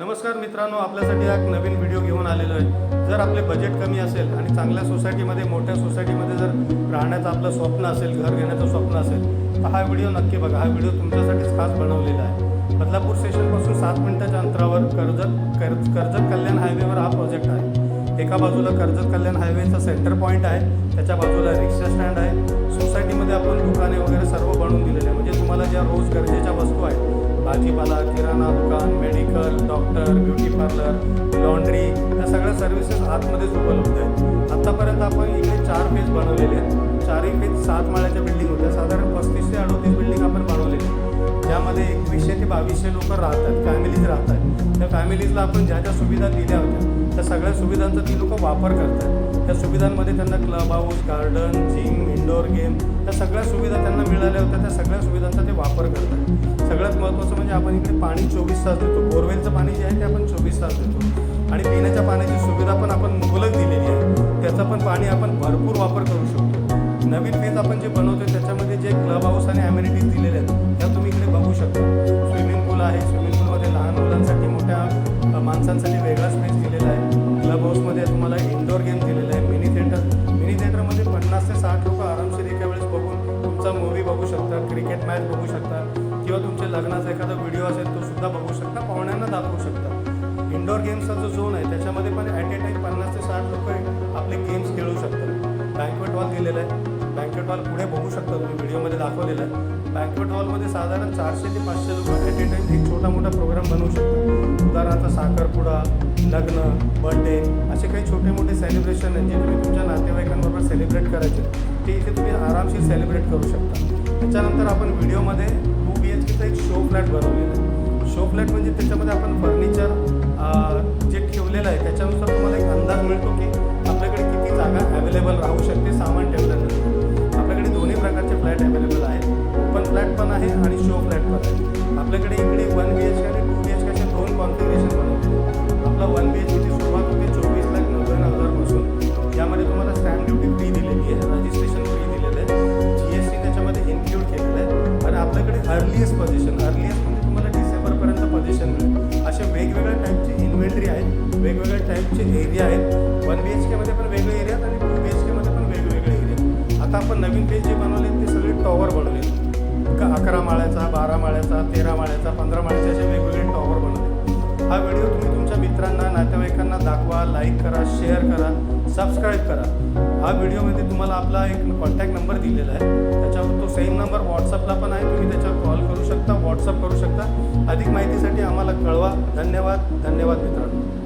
नमस्कार मित्रांनो आपल्यासाठी एक नवीन व्हिडिओ घेऊन आलेलो आहे. जर आपले बजेट कमी असेल आणि चांगल्या सोसायटीमध्ये मोठ्या सोसायटीमध्ये जर राहण्याचं आपलं स्वप्न असेल घर घेण्याचं स्वप्न असेल तर हा व्हिडिओ नक्की बघा. हा व्हिडिओ तुमच्यासाठीच खास बनवलेला आहे. बदलापूर स्टेशनपासून सात मिनिटाच्या अंतरावर कर्जत कर्ज कर्जत कल्याण हायवेवर हा प्रोजेक्ट आहे. एका बाजूला कर्जत कल्याण हायवेचा सेंटर पॉईंट आहे त्याच्या बाजूला रिक्षा स्टँड आहे. सोसायटीमध्ये आपण दुकाने वगैरे सर्व बनवून दिलेले आहे. म्हणजे तुम्हाला ज्या रोज गरजेच्या वस्तू आहेत भाजीपाला किराणा दुकान medical doctor beauty parlour laundry या सगळ्या सर्व्हिसेस आतमध्येच उपलब्ध आहेत. आत्तापर्यंत आपण इकडे चार फेज बनवलेले आहेत. चारही फेज सात माळ्याच्या बिल्डिंग होत्या. साधारण पस्तीस ते अडोतीस बिल्डिंग आपण बनवलेली आहे ज्यामध्ये एकवीसशे ते बावीसशे लोक राहतात फॅमिलीज राहतात. त्या फॅमिलीजला आपण ज्या ज्या सुविधा दिल्या होत्या त्या सगळ्या सुविधांचा ती लोक वापर करतात. त्या सुविधांमध्ये त्यांना club house garden gym indoor game त्या सगळ्या सुविधा त्यांना मिळाल्या होत्या. त्या सगळ्या सुविधांचा ते वापर करतात. सगळ्यात महत्त्वाचं म्हणजे आपण इकडे पाणी चोवीस तास देतो. बोरवेलचं पाणी जे आहे ते आपण चोवीस तास देतो. आणि पिण्याच्या पाण्याची सुविधा पण आपण मुबलक दिलेली आहे. त्याचा पण पाणी आपण भरपूर वापर करू शकतो. नवीन फेज आपण जे बनवतो त्याच्यामध्ये जे क्लब हाऊस आणि ॲम्युनिटीज दिलेले आहेत त्या तुम्ही इकडे बघू शकता. स्विमिंग पूल आहे. स्विमिंग पूलमध्ये लहान मुलांसाठी मोठ्या माणसांसाठी वेगळा स्पेस दिलेला आहे. क्लब हाऊसमध्ये तुम्हाला इंडोर गेम दिलेला आहे. मिनी थिएटर मिनी थिएटरमध्ये पन्नास ते साठ लोक आरामशीर एका वेळेस बघून तुमचा मूवी बघू शकता क्रिकेट मॅच बघू शकता. किंवा तुमच्या लग्नाचा एखादा व्हिडिओ असेल तो सुद्धा बघू शकता पाहुण्यांना दाखवू शकता. इंडोर गेम्सचा जो झोन आहे त्याच्यामध्ये पण ॲट ए टाईम पन्नास ते साठ लोक आपले गेम्स खेळू शकतात. बँकवेट हॉल दिलेला आहे. बँकवेट हॉल पुढे बघू शकता तुम्ही व्हिडिओमध्ये दाखवलेला आहे. बँकवेट हॉलमध्ये साधारण चारशे ते पाचशे लोक ॲट ए टाईम एक छोटा मोठा प्रोग्राम बनवू शकतात. उदाहरणार्थ साखरपुडा लग्न बर्थडे असे काही छोटे मोठे सेलिब्रेशन आहेत जे तुम्ही तुमच्या नातेवाईकांबरोबर सेलिब्रेट करायचे. ते इथे तुम्ही आरामशीर सेलिब्रेट करू शकता. त्याच्यानंतर आपण व्हिडिओमध्ये बी एच केचा एक शो फ्लॅट बनवलेला आहे. शो फ्लॅट म्हणजे त्याच्यामध्ये आपण फर्निचर जे ठेवलेलं आहे त्याच्यानुसार तुम्हाला एक अंदाज मिळतो की आपल्याकडे किती जागा अवेलेबल राहू शकते सामान ठेवल्यानंतर आपल्याकडे दोन्ही प्रकारचे फ्लॅट अवेलेबल आहेत. ओपन फ्लॅट पण आहे आणि शो फ्लॅट पण आहे. वेगवेगळ्या टाईपचे एरिया आहेत. वन बी एच केमध्ये पण वेगळे एरिया आहेत आणि टू बी एच केमध्ये पण वेगवेगळे एरिया आता आपण नवीन पेज जे बनवले ते सगळे टॉवर बनवले का अकरा माळ्याचा बारा माळ्याचा तेरा माळ्याचा पंधरा माळ्याचे असे वेगवेगळे टॉवर बनवले हा व्हिडिओ तुम्ही तुमच्या मित्रांना नातेवाईकांना दाखवा लाईक करा शेअर करा सबस्क्राईब करा. हा व्हिडिओमध्ये तुम्हाला आपला एक कॉन्टॅक्ट नंबर दिलेला आहे. त्याच्यावर तो सेम नंबर व्हॉट्सअपला पण आहे. तुम्ही त्याच्यावर कॉल करू शकता व्हॉट्सअप करू शकता. अधिक माहितीसाठी आम्हाला कळवा. धन्यवाद. धन्यवाद मित्रांनो.